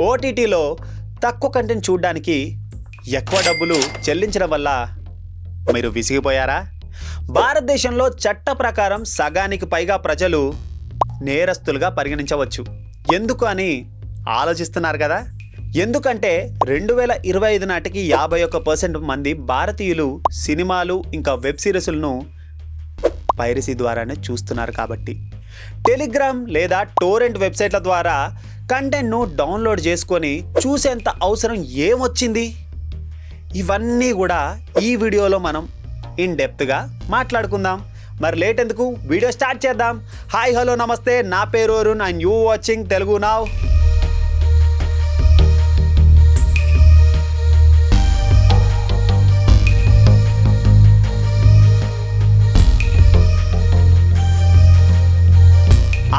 ఓటీటీలో తక్కువ కంటెంట్ చూడడానికి ఎక్కువ డబ్బులు చెల్లించడం వల్ల మీరు విసిగిపోయారా? భారతదేశంలో చట్ట ప్రకారం సగానికి పైగా ప్రజలు నేరస్తులుగా పరిగణించవచ్చు. ఎందుకు అని ఆలోచిస్తున్నారు కదా? ఎందుకంటే రెండు వేల ఇరవై ఐదు నాటికి యాభై ఒక్క పర్సెంట్ మంది భారతీయులు సినిమాలు ఇంకా వెబ్ సిరీస్లను పైరసీ ద్వారానే చూస్తున్నారు కాబట్టి. టెలిగ్రామ్ లేదా టోరెంట్ వెబ్సైట్ల ద్వారా కంటెంట్ను డౌన్లోడ్ చేసుకొని చూసేంత అవసరం ఏమొచ్చింది? ఇవన్నీ కూడా ఈ వీడియోలో మనం ఇన్ డెప్త్గా మాట్లాడుకుందాం. మరి లేట్ ఎందుకు? వీడియో స్టార్ట్ చేద్దాం. హాయ్ హలో నమస్తే. నా పేరు Arun and you watching Telugu now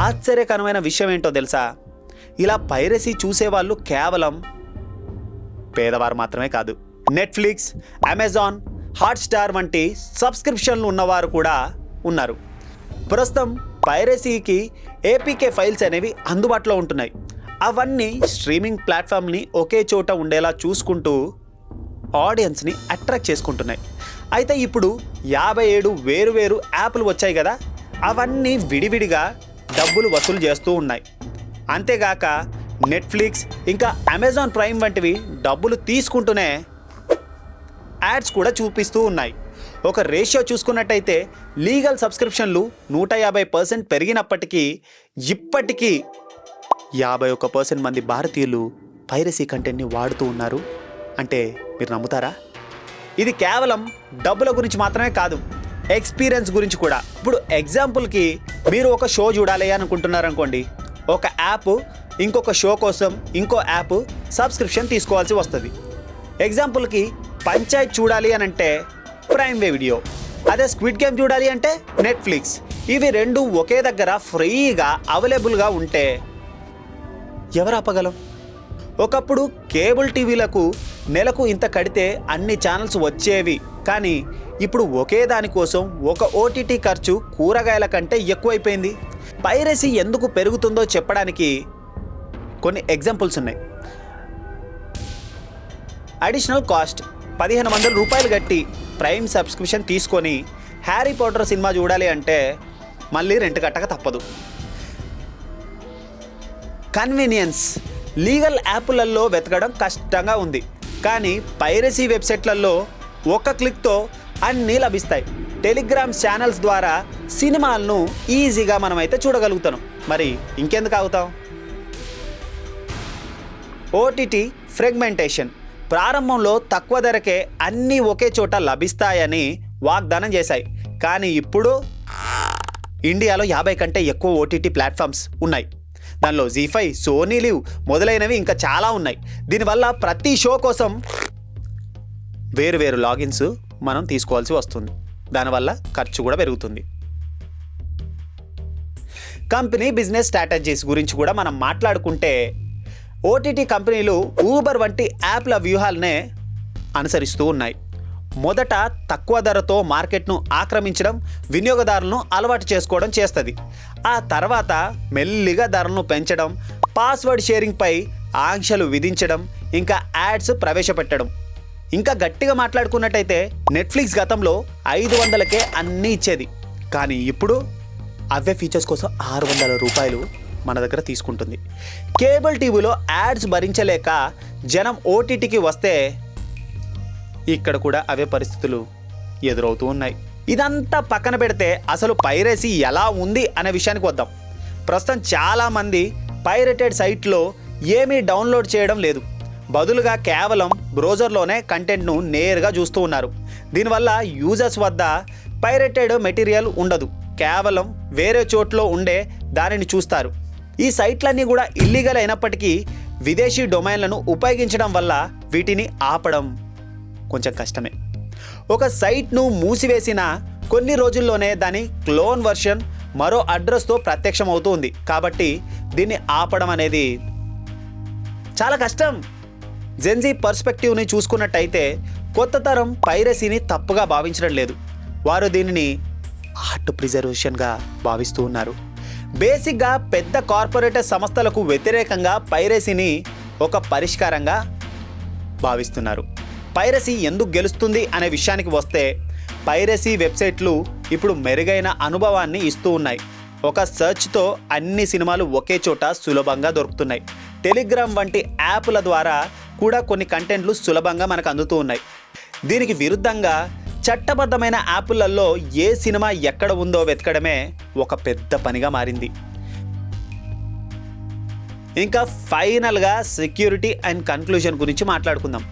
ఆశ్చర్యకరమైన విషయం ఏంటో తెలుసా? ఇలా పైరసీ చూసేవాళ్ళు కేవలం పేదవారు మాత్రమే కాదు. నెట్ఫ్లిక్స్ అమెజాన్ హాట్స్టార్ వంటి సబ్స్క్రిప్షన్లు ఉన్నవారు కూడా ఉన్నారు. ప్రస్తుతం పైరసీకి ఏపీకే ఫైల్స్ అనేవి అందుబాటులో ఉంటున్నాయి. అవన్నీ స్ట్రీమింగ్ ప్లాట్ఫామ్ని ఒకే చోట ఉండేలా చూసుకుంటూ ఆడియన్స్ని అట్రాక్ట్ చేసుకుంటున్నాయి. అయితే ఇప్పుడు యాభై ఏడు వేరు వేరు యాప్లు వచ్చాయి కదా అవన్నీ విడివిడిగా డబ్బులు వసూలు చేస్తూ ఉన్నాయి. అంతేగాక నెట్ఫ్లిక్స్ ఇంకా అమెజాన్ ప్రైమ్ వంటివి డబ్బులు తీసుకుంటూనే యాడ్స్ కూడా చూపిస్తూ ఉన్నాయి. ఒక రేషియో చూసుకున్నట్టయితే లీగల్ సబ్స్క్రిప్షన్లు నూట యాభై పర్సెంట్ పెరిగినప్పటికీ ఇప్పటికీ యాభై ఒక్క పర్సెంట్ మంది భారతీయులు పైరసీ కంటెంట్ని వాడుతూ ఉన్నారు. అంటే మీరు నమ్ముతారా? ఇది కేవలం డబ్బుల గురించి మాత్రమే కాదు ఎక్స్పీరియన్స్ గురించి కూడా. ఇప్పుడు ఎగ్జాంపుల్కి మీరు ఒక షో చూడాలి అనుకుంటున్నారనుకోండి ఒక యాప్ ఇంకొక షో కోసం ఇంకో యాప్ సబ్స్క్రిప్షన్ తీసుకోవాల్సి వస్తుంది. ఎగ్జాంపుల్కి పంచాయత్ చూడాలి అని అంటే ప్రైమ్ వే వీడియో అదే స్క్విడ్ గేమ్ చూడాలి అంటే నెట్ఫ్లిక్స్ ఇవి రెండు ఒకే దగ్గర ఫ్రీగా అవైలబుల్గా ఉంటే ఎవరు ఆపగలం ఒకప్పుడు కేబుల్ టీవీలకు నెలకు ఇంత కడితే అన్ని ఛానల్స్ వచ్చేవి. కానీ ఇప్పుడు ఒకే దానికోసం ఒక ఓటీటీ ఖర్చు కూరగాయల కంటే ఎక్కువైపోయింది. పైరసీ ఎందుకు పెరుగుతుందో చెప్పడానికి కొన్ని ఎగ్జాంపుల్స్ ఉన్నాయి. అడిషనల్ కాస్ట్ పదిహేను వందల రూపాయలు కట్టి ప్రైమ్ సబ్స్క్రిప్షన్ తీసుకొని హ్యారీ పాటర్ సినిమా చూడాలి అంటే మళ్ళీ రెంట్ కట్టక తప్పదు. కన్వీనియన్స్ లీగల్ యాప్లలో వెతకడం కష్టంగా ఉంది. కానీ పైరసీ వెబ్సైట్లలో ఒక్క క్లిక్తో అన్నీ లభిస్తాయి. టెలిగ్రామ్ ఛానల్స్ ద్వారా సినిమాలను ఈజీగా మనమైతే చూడగలుగుతాం మరి ఇంకెందుకు ఆగుతాం ఓటీటీ ఫ్రెగ్మెంటేషన్. ప్రారంభంలో తక్కువ ధరకే అన్నీ ఒకే చోట లభిస్తాయని వాగ్దానం చేశాయి. కానీ ఇప్పుడు ఇండియాలో యాభై కంటే ఎక్కువ ఓటీటీ ప్లాట్ఫామ్స్ ఉన్నాయి. దానిలో జీ ఫైవ్ సోనీ లివ్ మొదలైనవి ఇంకా చాలా ఉన్నాయి. దీనివల్ల ప్రతి షో కోసం వేరు వేరు లాగిన్స్ మనం తీసుకోవాల్సి వస్తుంది. దానివల్ల ఖర్చు కూడా పెరుగుతుంది. కంపెనీ బిజినెస్ స్ట్రాటజీస్ గురించి కూడా మనం మాట్లాడుకుంటే ఓటీటీ కంపెనీలు ఊబర్ వంటి యాప్ల వ్యూహాలనే అనుసరిస్తూ ఉన్నాయి. మొదట తక్కువ ధరతో మార్కెట్ను ఆక్రమించడం వినియోగదారులను అలవాటు చేసుకోవడం చేస్తుంది. ఆ తర్వాత మెల్లిగా ధరలను పెంచడం పాస్వర్డ్ షేరింగ్పై ఆంక్షలు విధించడం ఇంకా యాడ్స్ ప్రవేశపెట్టడం. ఇంకా గట్టిగా మాట్లాడుకున్నట్టయితే నెట్ఫ్లిక్స్ గతంలో ఐదు వందలకే అన్నీ ఇచ్చేది. కానీ ఇప్పుడు అవే ఫీచర్స్ కోసం ఆరు వందల రూపాయలు మన దగ్గర తీసుకుంటుంది. కేబుల్ టీవీలో యాడ్స్ భరించలేక జనం ఓటీటీకి వస్తే ఇక్కడ కూడా అవే పరిస్థితులు ఎదురవుతూ ఉన్నాయి. ఇదంతా పక్కన పెడితే అసలు పైరసీ ఎలా ఉంది అనే విషయానికి వద్దాం. ప్రస్తుతం చాలామంది పైరేటెడ్ సైట్లో ఏమీ డౌన్లోడ్ చేయడం లేదు. బదులుగా కేవలం బ్రౌజర్లోనే కంటెంట్ను నేరుగా చూస్తూ ఉన్నారు. దీనివల్ల యూజర్స్ వద్ద పైరెటెడ్ మెటీరియల్ ఉండదు. కేవలం వేరే చోట్లో ఉండే దానిని చూస్తారు. ఈ సైట్లన్నీ కూడా ఇల్లీగల్ అయినప్పటికీ విదేశీ డొమైన్లను ఉపయోగించడం వల్ల వీటిని ఆపడం కొంచెం కష్టమే. ఒక సైట్ను మూసివేసిన కొన్ని రోజుల్లోనే దాని క్లోన్ వర్షన్ మరో అడ్రస్తో ప్రత్యక్షం అవుతుంది కాబట్టి దీన్ని ఆపడం అనేది చాలా కష్టం. జెన్జీ పర్స్పెక్టివ్ని చూసుకున్నట్టయితే కొత్త తరం పైరసీని తప్పుగా భావించడం లేదు. వారు దీనిని ఆర్ట్ ప్రిజర్వేషన్గా భావిస్తూ ఉన్నారు. బేసిక్గా పెద్ద కార్పొరేట్ సంస్థలకు వ్యతిరేకంగా పైరసీని ఒక పరిష్కారంగా భావిస్తున్నారు. పైరసీ ఎందుకు గెలుస్తుంది అనే విషయానికి వస్తే పైరసీ వెబ్సైట్లు ఇప్పుడు మెరుగైన అనుభవాన్ని ఇస్తూ ఉన్నాయి. ఒక సెర్చ్తో అన్ని సినిమాలు ఒకే చోట సులభంగా దొరుకుతున్నాయి. టెలిగ్రామ్ వంటి యాప్ల ద్వారా కూడా కొన్ని కంటెంట్లు సులభంగా మనకు అందుతూ ఉన్నాయి. దీనికి విరుద్ధంగా చట్టబద్ధమైన యాప్లలో ఏ సినిమా ఎక్కడ ఉందో వెతకడమే ఒక పెద్ద పనిగా మారింది. ఇంకా ఫైనల్గా సెక్యూరిటీ అండ్ కన్క్లూజన్ గురించి మాట్లాడుకుందాం.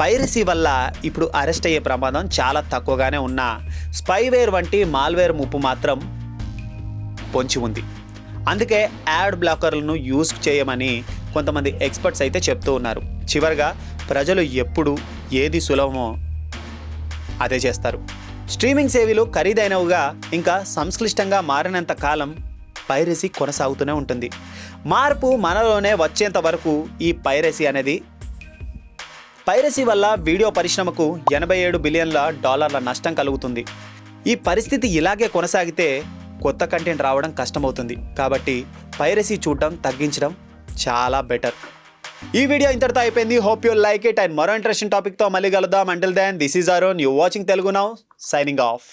పైరసీ వల్ల ఇప్పుడు అరెస్ట్ అయ్యే ప్రమాదం చాలా తక్కువగానే ఉన్నా స్పైవేర్ వంటి మాల్వేర్ ముప్పు మాత్రం పొంచి ఉంది. అందుకే యాడ్ బ్లాకర్లను యూజ్ చేయమని కొంతమంది ఎక్స్పర్ట్స్ అయితే చెప్తూ ఉన్నారు. చివరిగా ప్రజలు ఎప్పుడు ఏది సులభమో అదే చేస్తారు. స్ట్రీమింగ్ సేవలు ఖరీదైనవిగా ఇంకా సంక్లిష్టంగా మారినంత కాలం పైరసీ కొనసాగుతూనే ఉంటుంది. మార్పు మనలోనే వచ్చేంత వరకు ఈ పైరసీ అనేది పైరసీ వల్ల వీడియో పరిశ్రమకు ఎనభై ఏడు బిలియన్ల డాలర్ల నష్టం కలుగుతుంది. ఈ పరిస్థితి ఇలాగే కొనసాగితే కొత్త కంటెంట్ రావడం కష్టమవుతుంది. కాబట్టి పైరసీ చూడటం తగ్గించడం చాలా బెటర్. ఈ వీడియో ఇంతటితో అయిపోయింది. Hope you like it and మరో ఇంట్రెస్టింగ్ టాపిక్తో మళ్ళీ కలుద్దాం. Until then this is Aron you watching Telugu now signing off